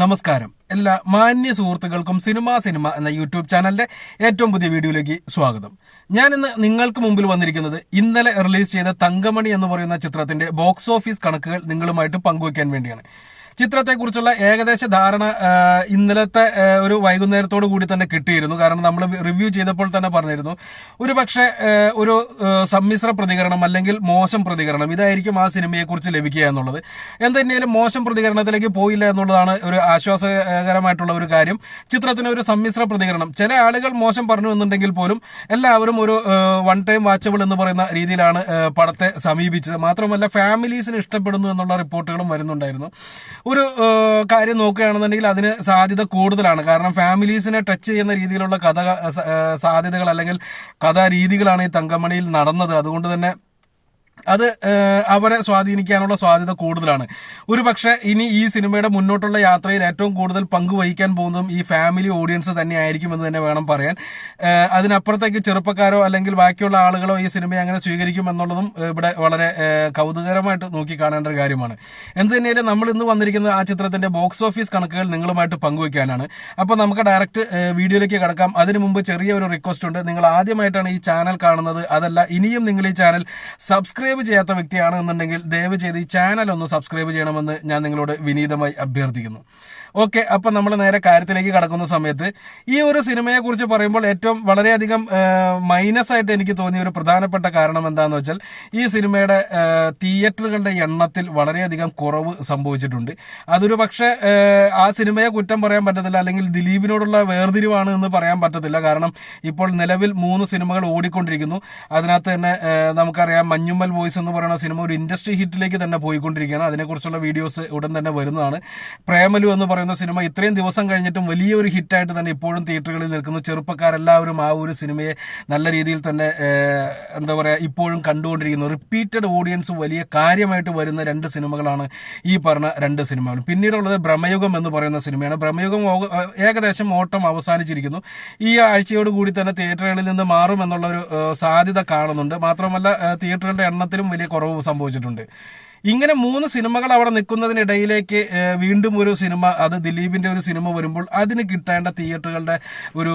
നമസ്കാരം. എല്ലാ മാന്യ സുഹൃത്തുക്കൾക്കും സിനിമ സിനിമ എന്ന യൂട്യൂബ് ചാനലിന്റെ ഏറ്റവും പുതിയ വീഡിയോയിലേക്ക് സ്വാഗതം. ഞാൻ ഇന്ന് നിങ്ങൾക്ക് മുമ്പിൽ വന്നിരിക്കുന്നത് ഇന്നലെ റിലീസ് ചെയ്ത തങ്കമണി എന്ന് പറയുന്ന ചിത്രത്തിന്റെ ബോക്സ് ഓഫീസ് കണക്കുകൾ നിങ്ങളുമായിട്ട് പങ്കുവയ്ക്കാൻ വേണ്ടിയാണ്. ചിത്രത്തെക്കുറിച്ചുള്ള ഏകദേശ ധാരണ ഇന്നലത്തെ ഒരു വൈകുന്നേരത്തോടു കൂടി തന്നെ കിട്ടിയിരുന്നു. കാരണം നമ്മൾ റിവ്യൂ ചെയ്തപ്പോൾ തന്നെ പറഞ്ഞിരുന്നു. ഒരു പക്ഷേ ഒരു സമ്മിശ്ര പ്രതികരണം അല്ലെങ്കിൽ മോശം പ്രതികരണം ഇതായിരിക്കും ആ സിനിമയെക്കുറിച്ച് ലഭിക്കുക എന്നുള്ളത്. എന്തെങ്കിലും മോശം പ്രതികരണത്തിലേക്ക് പോയില്ല എന്നുള്ളതാണ് ഒരു ആശ്വാസകരമായിട്ടുള്ള ഒരു കാര്യം. ചിത്രത്തിന് ഒരു സമ്മിശ്ര പ്രതികരണം. ചില ആളുകൾ മോശം പറഞ്ഞു എന്നുണ്ടെങ്കിൽ പോലും എല്ലാവരും ഒരു വൺ ടൈം വാച്ചബിൾ എന്ന് പറയുന്ന രീതിയിലാണ് പടത്തെ സമീപിച്ചത്. മാത്രമല്ല ഫാമിലീസിന് ഇഷ്ടപ്പെടുന്നു എന്നുള്ള റിപ്പോർട്ടുകളും വരുന്നുണ്ടായിരുന്നു. ഒരു കാര്യം നോക്കുകയാണെന്നുണ്ടെങ്കിൽ അതിന് സാധ്യത കൂടുതലാണ്. കാരണം ഫാമിലീസിനെ ടച്ച് ചെയ്യുന്ന രീതിയിലുള്ള കഥ സാധ്യതകൾ അല്ലെങ്കിൽ കഥാരീതികളാണ് ഈ തങ്കമണിയിൽ നടന്നത്. അതുകൊണ്ട് തന്നെ അത് അവരെ സ്വാധീനിക്കാനുള്ള സാധ്യത കൂടുതലാണ്. ഒരു പക്ഷേ ഇനി ഈ സിനിമയുടെ മുന്നോട്ടുള്ള യാത്രയിൽ ഏറ്റവും കൂടുതൽ പങ്കുവഹിക്കാൻ പോകുന്നതും ഈ ഫാമിലി ഓഡിയൻസ് തന്നെ ആയിരിക്കുമെന്ന് തന്നെ വേണം പറയാൻ. അതിനപ്പുറത്തേക്ക് ചെറുപ്പക്കാരോ അല്ലെങ്കിൽ ബാക്കിയുള്ള ആളുകളോ ഈ സിനിമയെ അങ്ങനെ സ്വീകരിക്കും എന്നുള്ളതും ഇവിടെ വളരെ കൗതുകരമായിട്ട് നോക്കി കാണേണ്ട ഒരു കാര്യമാണ്. എന്ത് തന്നെയാലും നമ്മൾ ഇന്ന് വന്നിരിക്കുന്നത് ആ ചിത്രത്തിന്റെ ബോക്സ് ഓഫീസ് കണക്കുകൾ നിങ്ങളുമായിട്ട് പങ്കുവയ്ക്കാനാണ് അപ്പോൾ നമുക്ക് ഡയറക്റ്റ് വീഡിയോയിലേക്ക് കടക്കാം. അതിനു മുമ്പ് ചെറിയ ഒരു റിക്വസ്റ്റ് ഉണ്ട്. നിങ്ങൾ ആദ്യമായിട്ടാണ് ഈ ചാനൽ കാണുന്നത്. അതല്ല ഇനിയും നിങ്ങൾ ഈ ചാനൽ സബ്സ്ക്രൈബ് ചെയ്യാത്ത വ്യക്തിയാണ് എന്നുണ്ടെങ്കിൽ ദയവ് ചെയ്ത് ഈ ചാനൽ ഒന്ന് സബ്സ്ക്രൈബ് ചെയ്യണമെന്ന് ഞാൻ നിങ്ങളോട് വിനീതമായി അഭ്യർത്ഥിക്കുന്നു. ഓക്കെ അപ്പൊ നമ്മൾ നേരെ കാര്യത്തിലേക്ക് കടക്കുന്ന സമയത്ത് ഈ ഒരു സിനിമയെ കുറിച്ച് പറയുമ്പോൾ ഏറ്റവും വളരെയധികം മൈനസ് ആയിട്ട് എനിക്ക് തോന്നിയ ഒരു പ്രധാനപ്പെട്ട കാരണം എന്താണെന്ന് വെച്ചാൽ ഈ സിനിമയുടെ തിയേറ്ററുകളുടെ എണ്ണത്തിൽ വളരെയധികം കുറവ് സംഭവിച്ചിട്ടുണ്ട്. അതൊരു പക്ഷേ ആ, സിനിമയെ കുറ്റം പറയാൻ പറ്റത്തില്ല അല്ലെങ്കിൽ ദിലീപിനോടുള്ള വേർതിരിവാണ് എന്ന് പറയാൻ പറ്റത്തില്ല. കാരണം ഇപ്പോൾ നിലവിൽ മൂന്ന് സിനിമകൾ ഓടിക്കൊണ്ടിരിക്കുന്നു. അതിനകത്ത് തന്നെ നമുക്കറിയാം മഞ്ഞുമ്മൽ വോയിസ് എന്ന് പറയുന്ന സിനിമ ഒരു ഇൻഡസ്ട്രി ഹിറ്റിലേക്ക് തന്നെ പോയിക്കൊണ്ടിരിക്കുകയാണ്. അതിനെക്കുറിച്ചുള്ള വീഡിയോസ് ഉടൻ തന്നെ വരുന്നതാണ്. പ്രേമലു എന്ന് പറയുന്ന സിനിമ ഇത്രയും ദിവസം കഴിഞ്ഞിട്ടും വലിയൊരു ഹിറ്റായിട്ട് തന്നെ ഇപ്പോഴും തിയേറ്ററുകളിൽ നിൽക്കുന്നു. ചെറുപ്പക്കാരെല്ലാവരും ആ ഒരു സിനിമയെ നല്ല രീതിയിൽ തന്നെ എന്താ പറയുക ഇപ്പോഴും കണ്ടുകൊണ്ടിരിക്കുന്നു. റിപ്പീറ്റഡ് ഓഡിയൻസ് വലിയ കാര്യമായിട്ട് വരുന്ന രണ്ട് സിനിമകളാണ് ഈ പറഞ്ഞ രണ്ട് സിനിമകൾ പിന്നീടുള്ളത് ഭ്രമയുഗം എന്ന് പറയുന്ന സിനിമയാണ്. ഭ്രമയുഗം ഏകദേശം ഓട്ടം അവസാനിച്ചിരിക്കുന്നു. ഈ ആഴ്ചയോട് കൂടി തന്നെ തിയേറ്ററുകളിൽ നിന്ന് മാറും എന്നുള്ള ഒരു സാധ്യത കാണുന്നുണ്ട്. മാത്രമല്ല തിയേറ്ററിന്റെ എണ്ണത്തിലും വലിയ കുറവ് സംഭവിച്ചിട്ടുണ്ട്. ഇങ്ങനെ മൂന്ന് സിനിമകൾ അവിടെ നിൽക്കുന്നതിനിടയിലേക്ക് വീണ്ടും ഒരു സിനിമ അത് ദിലീപിന്റെ ഒരു സിനിമ വരുമ്പോൾ അതിന് കിട്ടേണ്ട തിയേറ്ററുകളുടെ ഒരു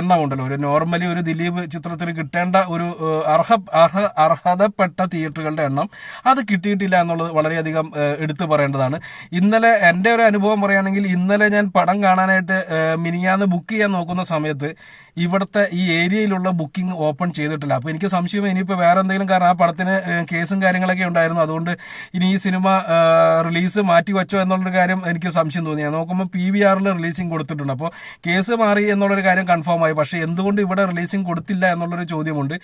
എണ്ണം ഉണ്ടല്ലോ ഒരു നോർമലി ഒരു ദിലീപ് ചിത്രത്തിന് കിട്ടേണ്ട ഒരു അർഹ അർഹ അർഹതപ്പെട്ട തിയേറ്ററുകളുടെ എണ്ണം അത് കിട്ടിയിട്ടില്ല എന്നുള്ളത് വളരെയധികം എടുത്തു പറയേണ്ടതാണ്. ഇന്നലെ എന്റെ ഒരു അനുഭവം പറയുകയാണെങ്കിൽ ഇന്നലെ ഞാൻ പടം കാണാനായിട്ട് മിനിയാന്ന് ബുക്ക് ചെയ്യാൻ നോക്കുന്ന സമയത്ത് ഇവിടുത്തെ ഈ ഏരിയയിലുള്ള ബുക്കിംഗ് ഓപ്പൺ ചെയ്തിട്ടില്ല. അപ്പോൾ എനിക്ക് സംശയം ഇനിയിപ്പോൾ വേറെ എന്തെങ്കിലും കാരണം ആ പടത്തിന് കേസും കാര്യങ്ങളൊക്കെ ഉണ്ടായിരുന്നു. അതുകൊണ്ട് ഇനി ഈ സിനിമ റിലീസ് മാറ്റി വെച്ചോ എന്നുള്ളൊരു കാര്യം എനിക്ക് സംശയം തോന്നി. നോക്കുമ്പോൾ പി വി ആറിൽ റിലീസിംഗ് കൊടുത്തിട്ടുണ്ട്. അപ്പോൾ കേസ് മാറി എന്നുള്ളൊരു കാര്യം കൺഫേം ആയി. പക്ഷേ എന്തുകൊണ്ട് ഇവിടെ റിലീസിംഗ് കൊടുത്തില്ല എന്നുള്ളൊരു ചോദ്യമുണ്ട്.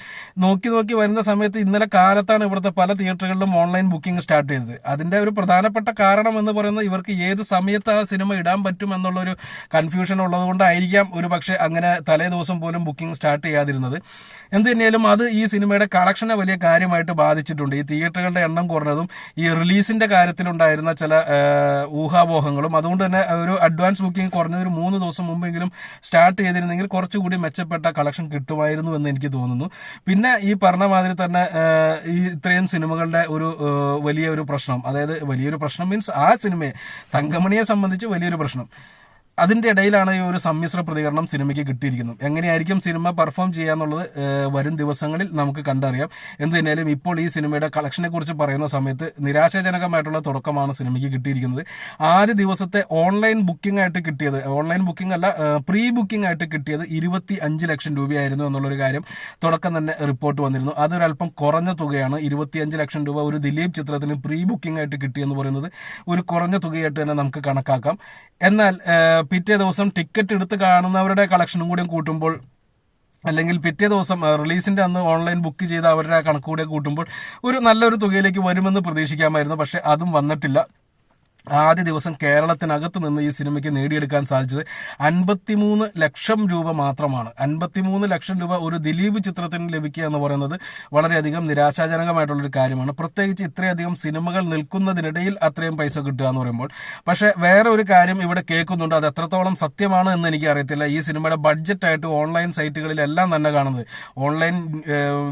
നോക്കി നോക്കി വരുന്ന സമയത്ത് ഇന്നലെ കാലത്താണ് ഇവിടുത്തെ പല തിയേറ്ററുകളിലും ഓൺലൈൻ ബുക്കിംഗ് സ്റ്റാർട്ട് ചെയ്തത്. അതിന്റെ ഒരു പ്രധാനപ്പെട്ട കാരണം എന്ന് പറയുന്നത് ഇവർക്ക് ഏത് സമയത്ത് ആ സിനിമ ഇടാൻ പറ്റും എന്നുള്ളൊരു കൺഫ്യൂഷൻ ഉള്ളതുകൊണ്ടായിരിക്കാം ഒരു പക്ഷേ അങ്ങനെ തലേ ദിവസം പോലും ബുക്കിംഗ് സ്റ്റാർട്ട് ചെയ്യാതിരുന്നത്. എന്ത് തന്നെയാലും അത് ഈ സിനിമയുടെ കളക്ഷനെ വലിയ കാര്യമായിട്ട് ബാധിച്ചിട്ടുണ്ട്. ഈ തിയേറ്ററുകളുടെ എണ്ണം കുറഞ്ഞതും ഈ റിലീസിന്റെ കാര്യത്തിലുണ്ടായിരുന്ന ചില ഊഹാപോഹങ്ങളും അതുകൊണ്ട് തന്നെ ഒരു അഡ്വാൻസ് ബുക്കിംഗ് കുറഞ്ഞത് ഒരു മൂന്ന് ദിവസം മുമ്പെങ്കിലും സ്റ്റാർട്ട് ചെയ്തിരുന്നെങ്കിൽ കുറച്ചുകൂടി മെച്ചപ്പെട്ട കളക്ഷൻ കിട്ടുമായിരുന്നു എന്ന് എനിക്ക് തോന്നുന്നു. പിന്നെ ഈ പറഞ്ഞ മാതിരി തന്നെ ഈ ഇത്രയും സിനിമകളുടെ ഒരു വലിയ ഒരു പ്രശ്നം അതായത് വലിയൊരു പ്രശ്നം മീൻസ് ആ സിനിമയെ തങ്കമണിയെ സംബന്ധിച്ച് വലിയൊരു പ്രശ്നം. അതിന്റെ ഇടയിലാണ് ഈ ഒരു സമ്മിശ്ര പ്രതികരണം സിനിമയ്ക്ക് കിട്ടിയിരിക്കുന്നത്. എങ്ങനെയായിരിക്കും സിനിമ പെർഫോം ചെയ്യാന്നുള്ളത് വരും ദിവസങ്ങളിൽ നമുക്ക് കണ്ടറിയാം. എന്ത് തന്നെയാലും ഇപ്പോൾ ഈ സിനിമയുടെ കളക്ഷനെ കുറിച്ച് പറയുന്ന സമയത്ത് നിരാശാജനകമായിട്ടുള്ള തുടക്കമാണ് സിനിമയ്ക്ക് കിട്ടിയിരിക്കുന്നത്. ആദ്യ ദിവസത്തെ ഓൺലൈൻ ബുക്കിംഗ് ആയിട്ട് കിട്ടിയത് ഓൺലൈൻ ബുക്കിംഗ് അല്ല പ്രീ ബുക്കിംഗ് ആയിട്ട് കിട്ടിയത് ഇരുപത്തി അഞ്ച് ലക്ഷം രൂപയായിരുന്നു എന്നുള്ളൊരു കാര്യം തുടക്കം തന്നെ റിപ്പോർട്ട് വന്നിരുന്നു. അതൊരല്പം കുറഞ്ഞ തുകയാണ്. ഇരുപത്തിയഞ്ച് ലക്ഷം രൂപ ഒരു ദിലീപ് ചിത്രത്തിന് പ്രീ ബുക്കിംഗ് ആയിട്ട് കിട്ടിയെന്ന് പറയുന്നത് ഒരു കുറഞ്ഞ തുകയായിട്ട് തന്നെ നമുക്ക് കണക്കാക്കാം. എന്നാൽ പിറ്റേ ദിവസം ടിക്കറ്റ് എടുത്ത് കാണുന്നവരുടെ കളക്ഷനും കൂടി കൂട്ടുമ്പോൾ അല്ലെങ്കിൽ പിറ്റേ ദിവസം റിലീസിന്റെ അന്ന് ഓൺലൈൻ ബുക്ക് ചെയ്ത അവരുടെ കണക്കുകൂടെ കൂട്ടുമ്പോൾ ഒരു നല്ലൊരു തുകയിലേക്ക് വരുമെന്ന് പ്രതീക്ഷിക്കാമായിരുന്നു. പക്ഷെ അതും വന്നിട്ടില്ല. ആദ്യ ദിവസം കേരളത്തിനകത്ത് നിന്ന് ഈ സിനിമയ്ക്ക് നേടിയെടുക്കാൻ സാധിച്ചത് അൻപത്തിമൂന്ന് ലക്ഷം രൂപ മാത്രമാണ്. അൻപത്തിമൂന്ന് ലക്ഷം രൂപ ഒരു ദിലീപ് ചിത്രത്തിന് ലഭിക്കുക എന്ന് പറയുന്നത് വളരെയധികം നിരാശാജനകമായിട്ടുള്ളൊരു കാര്യമാണ്. പ്രത്യേകിച്ച് ഇത്രയധികം സിനിമകൾ നിൽക്കുന്നതിനിടയിൽ അത്രയും പൈസ കിട്ടുക എന്ന് പറയുമ്പോൾ. പക്ഷേ വേറെ ഒരു കാര്യം ഇവിടെ കേൾക്കുന്നുണ്ട്. അത് എത്രത്തോളം സത്യമാണ് എന്ന് എനിക്ക് അറിയത്തില്ല. ഈ സിനിമയുടെ ബഡ്ജറ്റായിട്ട് ഓൺലൈൻ സൈറ്റുകളിലെല്ലാം തന്നെ കാണുന്നത്. ഓൺലൈൻ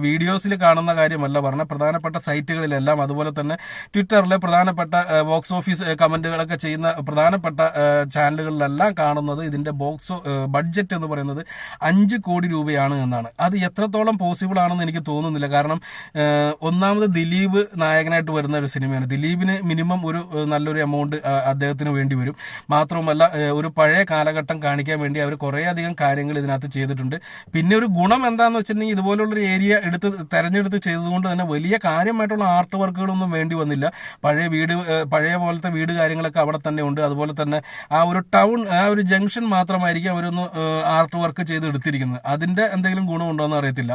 വീഡിയോസിൽ കാണുന്ന കാര്യമല്ല പറഞ്ഞ പ്രധാനപ്പെട്ട സൈറ്റുകളിലെല്ലാം. അതുപോലെ തന്നെ ട്വിറ്ററിലെ പ്രധാനപ്പെട്ട ബോക്സ് ഓഫീസ് കമന്റുകളൊക്കെ ചെയ്യുന്ന പ്രധാനപ്പെട്ട ചാനലുകളിലെല്ലാം കാണുന്നത് ഇതിന്റെ ബോക്സ് ബഡ്ജറ്റ് എന്ന് പറയുന്നത് അഞ്ച് കോടി രൂപയാണ് എന്നാണ്. അത് എത്രത്തോളം പോസിബിൾ ആണെന്ന് എനിക്ക് തോന്നുന്നില്ല. കാരണം ഒന്നാമത് ദിലീപ് നായകനായിട്ട് വരുന്ന ഒരു സിനിമയാണ്. ദിലീപിന് മിനിമം ഒരു നല്ലൊരു എമൗണ്ട് അദ്ദേഹത്തിന് വേണ്ടി വരും. മാത്രവുമല്ല ഒരു പഴയ കാലഘട്ടം കാണിക്കാൻ വേണ്ടി അവർ കുറേയധികം കാര്യങ്ങൾ ഇതിനകത്ത് ചെയ്തിട്ടുണ്ട്. പിന്നെ ഒരു ഗുണം എന്താന്ന് വെച്ചിട്ടുണ്ടെങ്കിൽ ഇതുപോലുള്ളൊരു ഏരിയ എടുത്ത് തെരഞ്ഞെടുത്ത് ചെയ്തതുകൊണ്ട് തന്നെ വലിയ കാര്യമായിട്ടുള്ള ആർട്ട് വർക്കുകളൊന്നും വേണ്ടി വന്നില്ല. പഴയ വീട് പഴയ പോലത്തെ വീട് കാര്യങ്ങളൊക്കെ അവിടെ തന്നെ ഉണ്ട്. അതുപോലെ തന്നെ ആ ഒരു ടൗൺ ആ ഒരു ജംഗ്ഷൻ മാത്രമായിരിക്കും അവരൊന്ന് ആർട്ട് വർക്ക് ചെയ്ത് എടുത്തിരിക്കുന്നത്. അതിന്റെ എന്തെങ്കിലും ഗുണമുണ്ടോ എന്ന് അറിയത്തില്ല.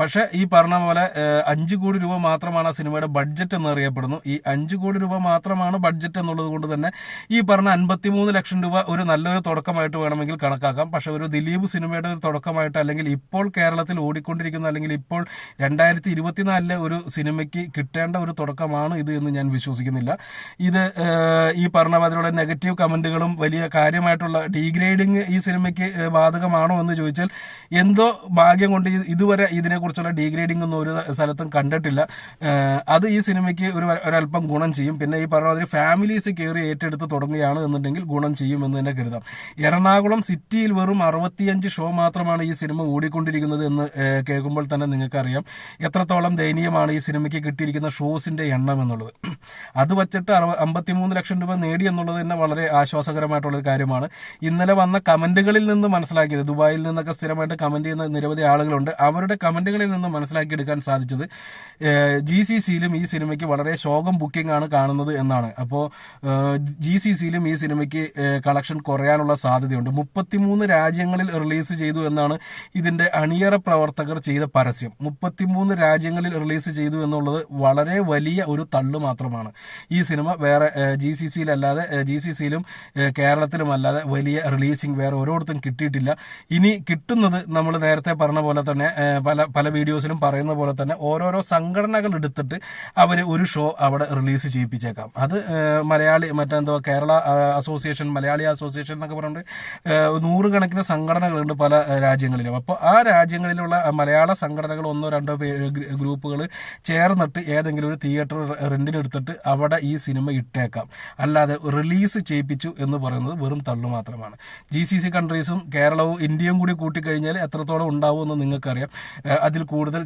പക്ഷെ ഈ പറഞ്ഞ പോലെ അഞ്ച് കോടി രൂപ മാത്രമാണ് ആ സിനിമയുടെ ബഡ്ജറ്റ് എന്ന് അറിയപ്പെടുന്നു. ഈ അഞ്ച് കോടി രൂപ മാത്രമാണ് ബഡ്ജറ്റ് എന്നുള്ളത് കൊണ്ട് തന്നെ ഈ പറഞ്ഞ അൻപത്തിമൂന്ന് ലക്ഷം രൂപ ഒരു നല്ലൊരു തുടക്കമായിട്ട് വേണമെങ്കിൽ കണക്കാക്കാം. പക്ഷെ ഒരു ദിലീപ് സിനിമയുടെ ഒരു തുടക്കമായിട്ട് അല്ലെങ്കിൽ ഇപ്പോൾ കേരളത്തിൽ ഓടിക്കൊണ്ടിരിക്കുന്ന അല്ലെങ്കിൽ ഇപ്പോൾ രണ്ടായിരത്തി ഇരുപത്തിനാലിലെ ഒരു സിനിമയ്ക്ക് കിട്ടേണ്ട ഒരു തുടക്കമാണ് ഇത് എന്ന് ഞാൻ വിശ്വസിക്കുന്നില്ല. ഇത് ഈ പറഞ്ഞ അതിലുള്ള നെഗറ്റീവ് കമന്റുകളും വലിയ കാര്യമായിട്ടുള്ള ഡീഗ്രേഡിങ് ഈ സിനിമയ്ക്ക് ബാധകമാണോ എന്ന് ചോദിച്ചാൽ എന്തോ ഭാഗ്യം കൊണ്ട് ഇതുവരെ ഇതിനെക്കുറിച്ചുള്ള ഡീഗ്രേഡിംഗ് ഒന്നും ഒരു സ്ഥലത്തും കണ്ടിട്ടില്ല. അത് ഈ സിനിമയ്ക്ക് ഒരു ഒരല്പം ഗുണം ചെയ്യും. പിന്നെ ഈ പറഞ്ഞ മാതിരി ഫാമിലീസ് കയറി ഏറ്റെടുത്ത് തുടങ്ങുകയാണ് എന്നുണ്ടെങ്കിൽ ഗുണം ചെയ്യും എന്ന് തന്നെ കരുതാം. എറണാകുളം സിറ്റിയിൽ വെറും അറുപത്തിയഞ്ച് ഷോ മാത്രമാണ് ഈ സിനിമ ഓടിക്കൊണ്ടിരിക്കുന്നത് എന്ന് കേൾക്കുമ്പോൾ തന്നെ നിങ്ങൾക്കറിയാം. എത്രത്തോളം ദയനീയമാണ് ഈ സിനിമയ്ക്ക് കിട്ടിയിരിക്കുന്ന ഷോസിന്റെ എണ്ണം എന്നുള്ളത്. അത് വച്ചിട്ട് അറുപ അമ്പത്തിമൂന്ന് ലക്ഷം രൂപ നേടി എന്നുള്ളത് തന്നെ വളരെ ആശ്വാസകരമായിട്ടുള്ള ഒരു കാര്യമാണ്. ഇന്നലെ വന്ന കമന്റുകളിൽ നിന്ന് മനസ്സിലാക്കിയത് ദുബായിൽ നിന്നൊക്കെ സ്ഥിരമായിട്ട് കമന്റ് ചെയ്യുന്ന നിരവധി ആളുകളുണ്ട്. അവരുടെ കമന്റുകളിൽ നിന്ന് മനസ്സിലാക്കിയെടുക്കാൻ സാധിച്ചത് ജി സി സിയിലും ഈ സിനിമയ്ക്ക് വളരെ ശോകം ബുക്കിംഗ് ആണ് കാണുന്നത് എന്നാണ്. അപ്പോൾ ജി സി സിയിലും ഈ സിനിമയ്ക്ക് കളക്ഷൻ കുറയാനുള്ള സാധ്യതയുണ്ട്. മുപ്പത്തിമൂന്ന് രാജ്യങ്ങളിൽ റിലീസ് ചെയ്തു എന്നാണ് ഇതിന്റെ അണിയറ പ്രവർത്തകർ ചെയ്ത പരസ്യം. മുപ്പത്തിമൂന്ന് രാജ്യങ്ങളിൽ റിലീസ് ചെയ്തു എന്നുള്ളത് വളരെ വലിയ ഒരു തള്ളു മാത്രമാണ്. ഈ സിനിമ വേറെ ജി സി സിയിലല്ലാതെ ജി സി സിയിലും കേരളത്തിലും അല്ലാതെ വലിയ റിലീസിങ് വേറെ ഓരോരുത്തും കിട്ടിയിട്ടില്ല. ഇനി കിട്ടുന്നത് നമ്മൾ നേരത്തെ പറഞ്ഞ പോലെ തന്നെ പല പല വീഡിയോസിലും പറയുന്ന പോലെ തന്നെ ഓരോരോ സംഘടനകൾ എടുത്തിട്ട് അവർ ഒരു ഷോ അവിടെ റിലീസ് ചെയ്യിപ്പിച്ചേക്കാം. അത് മലയാളി മറ്റെന്തോ കേരള അസോസിയേഷൻ മലയാളി അസോസിയേഷൻ എന്നൊക്കെ പറഞ്ഞിട്ട് ഏഹ്, നൂറുകണക്കിന് സംഘടനകളുണ്ട് പല രാജ്യങ്ങളിലും. അപ്പോൾ ആ രാജ്യങ്ങളിലുള്ള മലയാള സംഘടനകൾ ഒന്നോ രണ്ടോ ഗ്രൂപ്പുകൾ ചേർന്നിട്ട് ഏതെങ്കിലും ഒരു തിയേറ്റർ റെന്റിനെടുത്തിട്ട് അവിടെ ഈ സിനിമ ഇട്ടേക്കാം. അല്ലാതെ റിലീസ് ചെയ്യിപ്പിച്ചു എന്ന് പറയുന്നത് വെറും തള്ളു മാത്രമാണ്. ജി സി സി കൺട്രീസും കേരളവും ഇന്ത്യയും കൂടി കൂട്ടിക്കഴിഞ്ഞാൽ എത്രത്തോളം ഉണ്ടാവുമെന്ന് നിങ്ങൾക്കറിയാം. അതിൽ കൂടുതൽ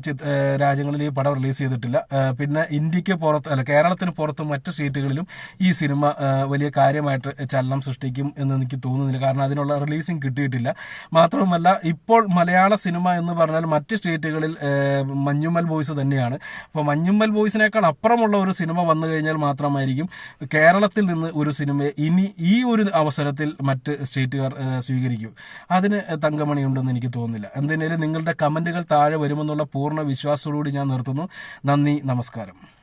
രാജ്യങ്ങളിൽ ഈ പടം റിലീസ് ചെയ്തിട്ടില്ല. പിന്നെ ഇന്ത്യയ്ക്ക് പുറത്ത് അല്ല കേരളത്തിന് പുറത്ത് മറ്റ് സ്റ്റേറ്റുകളിലും ഈ സിനിമ വലിയ കാര്യമായിട്ട് ചലനം സൃഷ്ടിക്കും എന്ന് എനിക്ക് തോന്നുന്നില്ല. കാരണം അതിനുള്ള റിലീസിങ് കിട്ടിയിട്ടില്ല. മാത്രവുമല്ല ഇപ്പോൾ മലയാള സിനിമ എന്ന് പറഞ്ഞാൽ മറ്റ് സ്റ്റേറ്റുകളിൽ മഞ്ഞുമ്മൽ ബോയ്സ് തന്നെയാണ്. അപ്പോൾ മഞ്ഞുമ്മൽ ബോയ്സിനേക്കാൾ അപ്പുറമുള്ള ഒരു സിനിമ വന്നു കഴിഞ്ഞാൽ മാത്രമായിരിക്കും കേരളത്തിൽ നിന്ന് ഒരു സിനിമ ഇനി ഈ ഒരു അവസരത്തിൽ മറ്റ് സ്റ്റേറ്റുകാർ സ്വീകരിക്കും. അതിന് തങ്കമണി ഉണ്ടെന്ന് എനിക്ക് തോന്നുന്നില്ല. എന്തിനേലും നിങ്ങളുടെ കമന്റുകൾ താഴെ വരുമെന്നുള്ള പൂർണ വിശ്വാസത്തോടുകൂടി ഞാൻ നിർത്തുന്നു. നന്ദി നമസ്കാരം.